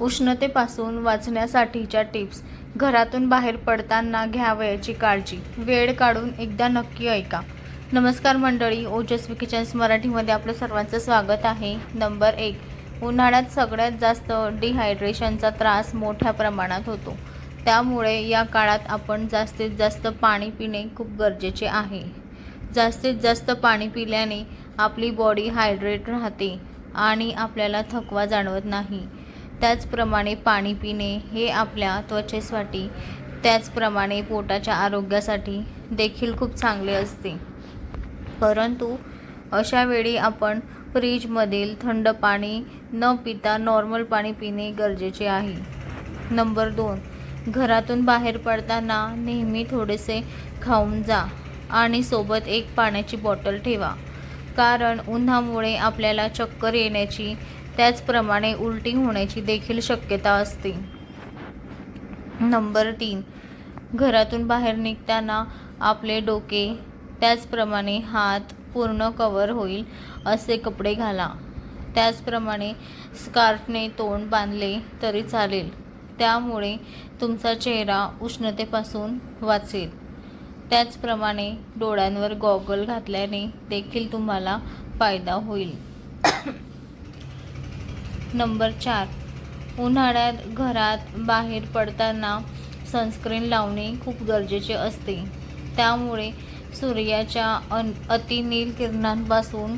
उष्णतेपासून वाचण्यासाठीच्या टिप्स. घरातून बाहेर पडताना घ्यावयाची काळजी. वेळ काढून एकदा नक्की ऐका. नमस्कार मंडळी ओजस्वी किचन्स मराठीमध्ये आपलं सर्वांचं स्वागत आहे. नंबर एक उन्हाळ्यात सगळ्यात जास्त डिहायड्रेशनचा त्रास मोठ्या प्रमाणात होतो. त्यामुळे या काळात आपण जास्तीत जास्त पाणी पिणे खूप गरजेचे आहे. जास्तीत जास्त पाणी पिल्याने आपली बॉडी हायड्रेट राहते आणि आपल्याला थकवा जाणवत नाही. त्याचप्रमाणे पाणी पिणे हे आपल्या त्वचेसाठी त्याचप्रमाणे पोटाच्या आरोग्यासाठी देखील खूप चांगले असते. परंतु अशा वेळी आपण फ्रीजमधील थंड पाणी न पिता नॉर्मल पाणी पिणे गरजेचे आहे. नंबर दोन घरातून बाहेर पडताना नेहमी थोडेसे खाऊन जा आणि सोबत एक पाण्याची बॉटल ठेवा. कारण उन्हामुळे आपल्याला चक्कर येण्याची त्याचप्रमाणे उलटी होण्याची देखील शक्यता असते. नंबर तीन. घरातून बाहेर निघताना आपले डोके त्याचप्रमाणे हात पूर्ण कवर होईल असे कपडे घाला. त्याचप्रमाणे स्कार्फने तोंड बांधले तरी चालेल. त्यामुळे तुमचा चेहरा उष्णतेपासून वाचेल. त्याचप्रमाणे डोळ्यांवर गॉगल घातल्याने देखील तुम्हाला फायदा होईल. नंबर चार. उन्हाळ्यात घरात बाहेर पडताना सनस्क्रीन लावणे खूप गरजेचे असते. त्यामुळे सूर्याच्या अन अतिनील किरणांपासून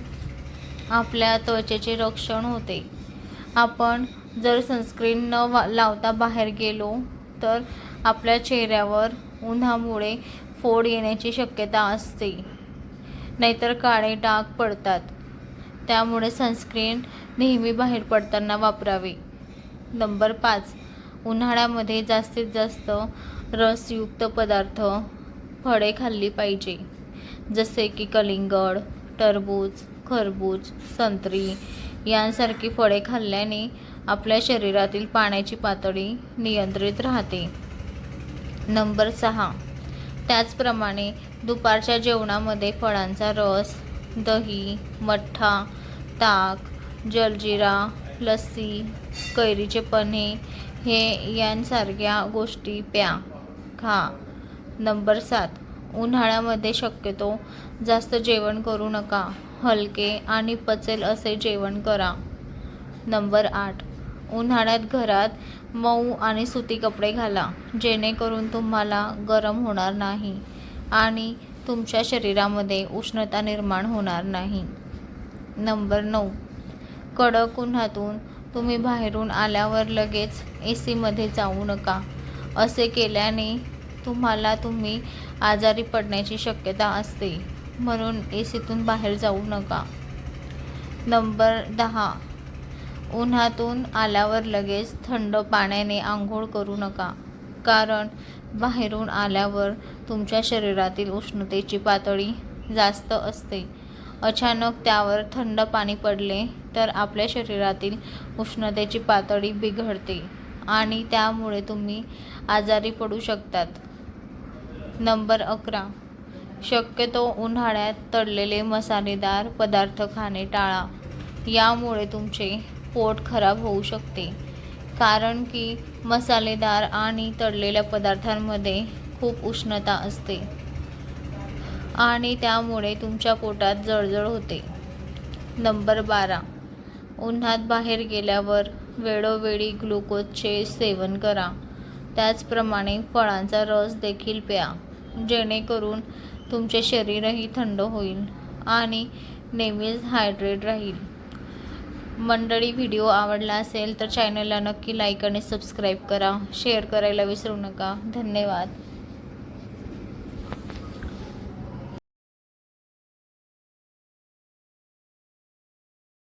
आपल्या त्वचेचे रक्षण होते. आपण जर सनस्क्रीन न वा लावता बाहेर गेलो तर आपल्या चेहऱ्यावर उन्हामुळे फोड येण्याची शक्यता असते. नाहीतर काळे डाग पडतात. त्यामुळे सनस्क्रीन नेहमी बाहेर पडताना वापरावे. नंबर पाच. उन्हाळ्यामध्ये जास्तीत जास्त रसयुक्त पदार्थ फळे खाल्ली पाहिजे. जसे की कलिंगड टरबूज खरबूज संत्री यांसारखी फळे खाल्ल्याने आपल्या शरीरातील पाण्याची पातळी नियंत्रित राहते. नंबर सहा. त्याचप्रमाणे दुपारच्या जेवणामध्ये फळांचा रस दही मठ्ठा ताक जलजिरा लस्सी कैरीचे पन्हे हे यांसारख्या गोष्टी प्या. खा. नंबर सात. उन्हाळ्यामध्ये शक्यतो जास्त जेवण करू नका. हलके आणि पचेल असे जेवण करा. नंबर आठ. उन्हाळ्यात घरात मऊ आणि सुती कपडे घाला. जेणेकरून तुम्हाला गरम होणार नाही. आणि तुमच्या शरीरामध्ये उष्णता निर्माण होणार नाही. नंबर नऊ. कडक उन्हातून तुम्ही बाहेरून आल्यावर लगेच ए सीमध्ये जाऊ नका. असे केल्याने तुम्हाला तुम्ही आजारी पडण्याची शक्यता असते. म्हणून ए सीतून बाहेर जाऊ नका. नंबर दहा. उन्हातून आल्यावर लगेच थंड पाण्याने आंघोळ करू नका. कारण बाहेरून आल्यावर तुमच्या शरीरातील उष्णतेची पातळी जास्त असते. अचानक त्यावर थंड पाणी पडले तर आपल्या शरीरातील उष्णतेची पातळी बिघडते आणि त्यामुळे तुम्ही आजारी पडू शकतात. नंबर अकरा. शक्यतो उन्हाळ्यात तळलेले मसालेदार पदार्थ खाणे टाळा. यामुळे तुमचे पोट खराब होऊ शकते. कारण की मसालेदार आणि तळलेल्या पदार्थांमध्ये खूप उष्णता असते. आणि त्यामुळे तुमच्या पोटात जळजळ होते. नंबर बारा. उन्हात बाहेर गेल्यावर वेळोवेळी ग्लुकोजचे सेवन करा. त्याचप्रमाणे फळांचा रस देखील प्या. जेणेकरून तुमचे शरीरही थंड होईल आणि नेहमीच हायड्रेट राहील. मंडळी व्हिडिओ आवडला असेल तर चॅनलला नक्की लाईक आणि सबस्क्राईब करा. शेअर करायला विसरू नका. धन्यवाद.